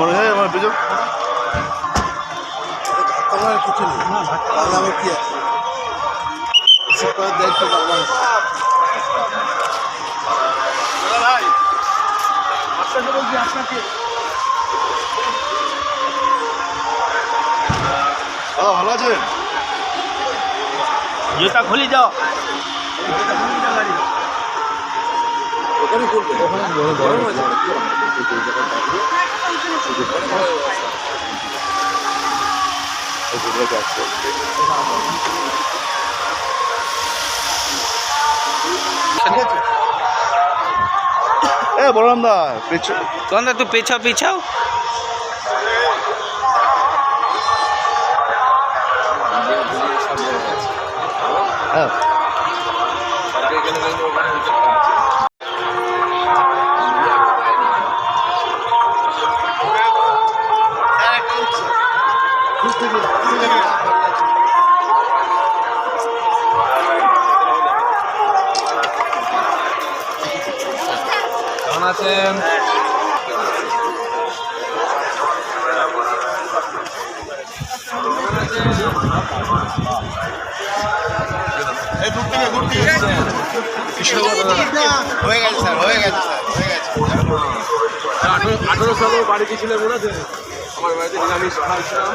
মনে হয় আমার আমার কিছু নেই তাহলে আমার কি আছে রিসিভ করার দায়িত্ব আমার ভাই দাদা ভালো আছেন জুতা খুলি দাও ওখানে করবে ওখানে এ বলরাম দা পেছু কখন তুই পেছাও পিছাও। হ্যাঁ। আছেন? হয়ে গেছে। স্যার হয়ে গেছে স্যার হয়ে গেছে আঠারো সালে বাড়ি গেছিলেন মনে আছে আমার বাড়িতে নিরামিষ খাইছিলাম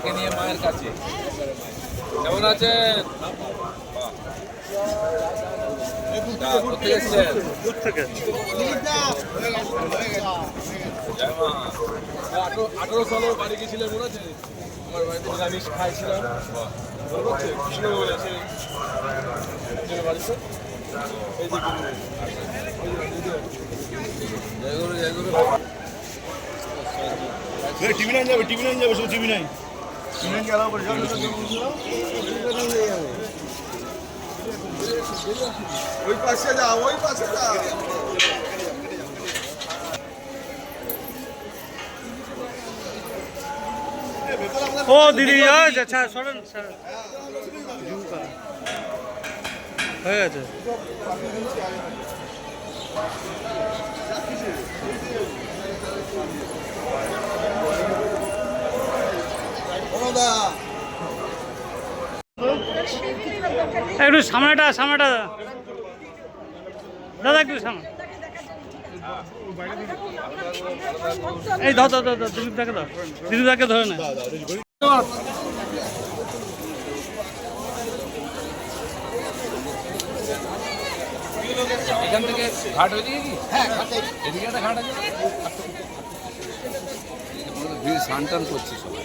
মাকে নিয়ে মায়ের কাছে। কেমন আছেন? আঠারো সালে বাড়ি গেছিলেন মনে আছে? আমার বাড়িতে নিরামিষ খাইছিলাম। মনে হচ্ছে বাড়িতে? টিভি নাইন যাবে টিভি নাই যাবে শুধু টিভি নাইন ওই পাশে যা ওই পাশে যা ও দিদি আচ্ছা সরেন সরেন। হয়ে গেছে। একটু সামনেটা সামনেটা। দাদা একটু সামনে। এই ধর ধর ধর ধর, দিলীপ দাকে ধর। দিলীপ দাকে ধরে না। এখান থেকে ঘাট হয়ে কি? হ্যাঁ এদিকে একটা ঘাট আছে? ভিড় স্নান টান করছে সবাই।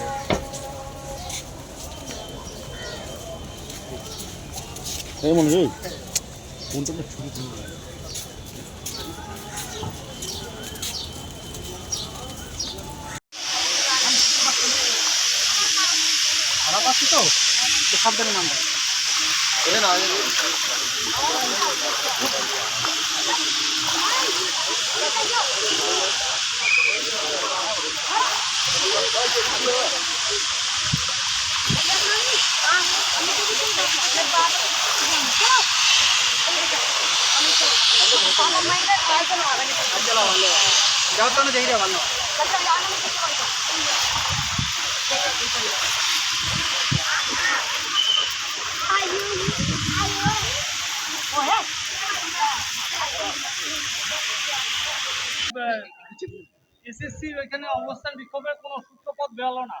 এ বলরাম দা পেছনে একটু আমও ফলেছে পুরনো পুরনো গাছে এই মনে হয় কোনটা না ছবি খারাপ আছে তো সাবধানে নাম যাওয়ার যাই রে ভালো এসএসসি এখানে অবস্থান বিক্ষোভের কোনো সূত্রপথ বেরোলো না।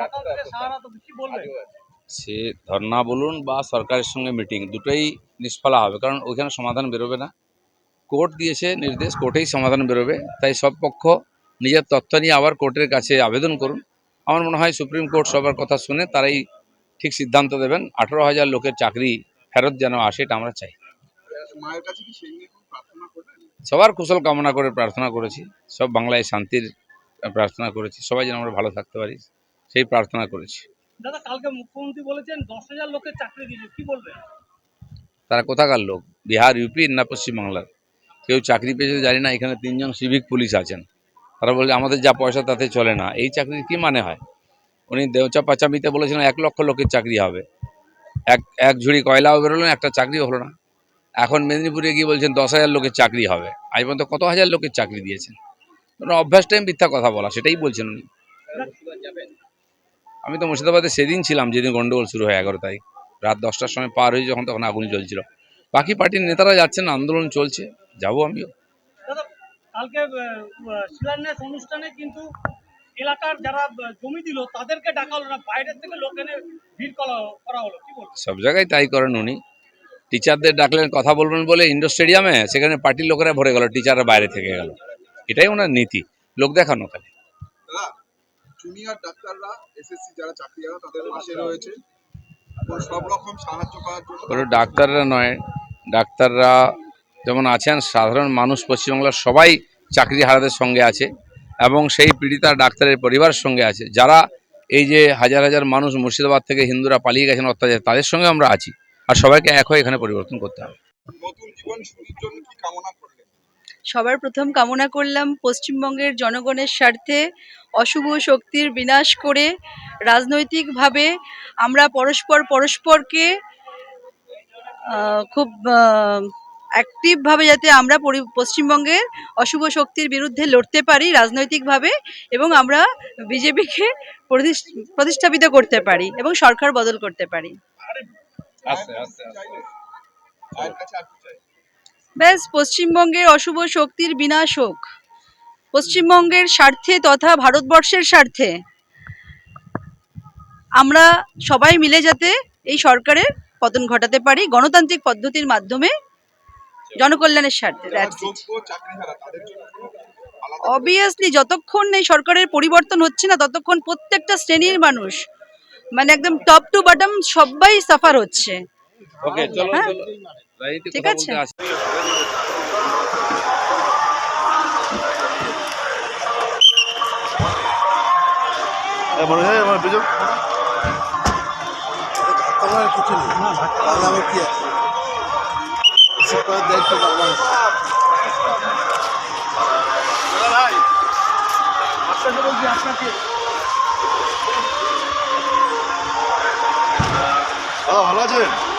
সকাল থেকে সারা রাত অবধি কি বলবে? সে ধর্না বলুন বা সরকারের সঙ্গে মিটিং দুটোই নিষ্ফলা হবে কারণ ওইখানে সমাধান বেরোবে না। কোর্ট দিয়েছে নির্দেশ কোর্টেই সমাধান বেরোবে। তাই সব পক্ষ নিজের তথ্য নিয়ে আবার কোর্টের কাছে আবেদন করুন। আমার মনে হয় সুপ্রিম কোর্ট সবার কথা শুনে তারাই ঠিক সিদ্ধান্ত দেবেন আঠারো হাজার লোকের চাকরি ফেরত যেন আসে এটা আমরা চাই। সবার কুশল কামনা করে প্রার্থনা করেছি সব বাংলায় শান্তির প্রার্থনা করেছি সবাই যেন আমরা ভালো থাকতে পারি সেই প্রার্থনা করেছি। দাদা কালকে মুখ্যমন্ত্রী বলেছেন দশ হাজার লোকের চাকরি দিয়েছে কি বলবেন? তারা কোথাকার লোক? বিহার ইউপি না পশ্চিমবাংলার? কেউ চাকরি পেয়েছে জানি না, এখানে তিনজন সিভিক পুলিশ আছেন। তারা বলে আমাদের যা পয়সা তাতে চলে না। এই চাকরির কি মানে হয়? উনি দেওচা পাচামিতে বলেছিলেন, এক লক্ষ লোকের চাকরি হবে। এক এক ঝুড়ি কয়লাও বেরোলেন একটা চাকরিও হলো না। এখন মেদিনীপুরে গিয়ে বলছেন, দশ হাজার লোকের চাকরি হবে। আজ পর্যন্ত কত হাজার লোকের চাকরি দিয়েছেন? অভ্যাসটাই মিথ্যা কথা বলা, সেটাই বলছেন উনি। আমি তো মুর্শিদাবাদে সেদিন ছিলাম, যেদিন গন্ডগোল শুরু হয় এগারো তারিখ। রাত দশটার সময় পার হয়ে যখন, তখন আগুন জ্বলছিল। বাকি পার্টির নেতারা যাচ্ছেন, আন্দোলন চলছে। যাব আমিও। কালকে শিলান্যাস অনুষ্ঠানে কিন্তু এলাকার যারা জমি দিল তাদেরকে ডাকা হলো না বাইরের থেকে লোক এনে ভিড় করা হলো কি সব জায়গায় তাই করেন উনি। টিচারদের ডাকলেন কথা বলবেন বলে ইন্ডোর স্টেডিয়ামে সেখানে পার্টির লোকেরা ভরে গেল টিচাররা বাইরে থেকে গেল। এটাই ওনার নীতি লোক দেখানো খালি জুনিয়র ডাক্তাররা এসএসসি যারা চাকরিয়ারা তাদের পাশে রয়েছে। সব রকম সাহায্য করার জন্য ডাক্তাররা নয় ডাক্তাররা যেমন আছেন সাধারণ মানুষ পশ্চিমবাংলার সবাই চাকরি হারাদের সঙ্গে আছে এবং সেই পীড়িতা ডাক্তারের পরিবারের সঙ্গে আছে। যারা এই যে হাজার হাজার মানুষ মুর্শিদাবাদ থেকে হিন্দুরা পালিয়ে গেছেন অত্যাচার তাদের সঙ্গে আমরা আছি। আর সবাইকে এক হয়ে এখানে পরিবর্তন করতে হবে। সবার প্রথম কামনা করলাম পশ্চিমবঙ্গের জনগণের স্বার্থে অশুভ শক্তির বিনাশ করে রাজনৈতিকভাবে আমরা পরস্পর পরস্পরকে খুব অ্যাক্টিভভাবে যাতে আমরা পশ্চিমবঙ্গের অশুভ শক্তির বিরুদ্ধে লড়তে পারি রাজনৈতিকভাবে এবং আমরা বিজেপিকে প্রতিষ্ঠাপিত করতে পারি এবং সরকার বদল করতে পারি। ব্যাস পশ্চিমবঙ্গের অশুভ শক্তির বিনাশ হোক। পশ্চিমবঙ্গের স্বার্থে তথা ভারতবর্ষের স্বার্থে আমরা সবাই মিলে যাতে এই সরকারের পতন ঘটাতে পারি। গণতান্ত্রিক পদ্ধতির মাধ্যমে জনকল্যাণের স্বার্থে দ্যাটস ইট অবভিয়াসলি যতক্ষণ এই সরকারের পরিবর্তন হচ্ছে না ততক্ষণ প্রত্যেকটা শ্রেণির মানুষ মানে একদম টপ টু বটম সবাই সাফার হচ্ছে। হ্যাঁ। ঠিক আছে। কিছু নেই। তাহলে আমার কি আছে? করার দায়িত্ব আপনাকে দাদা ভালো আছেন?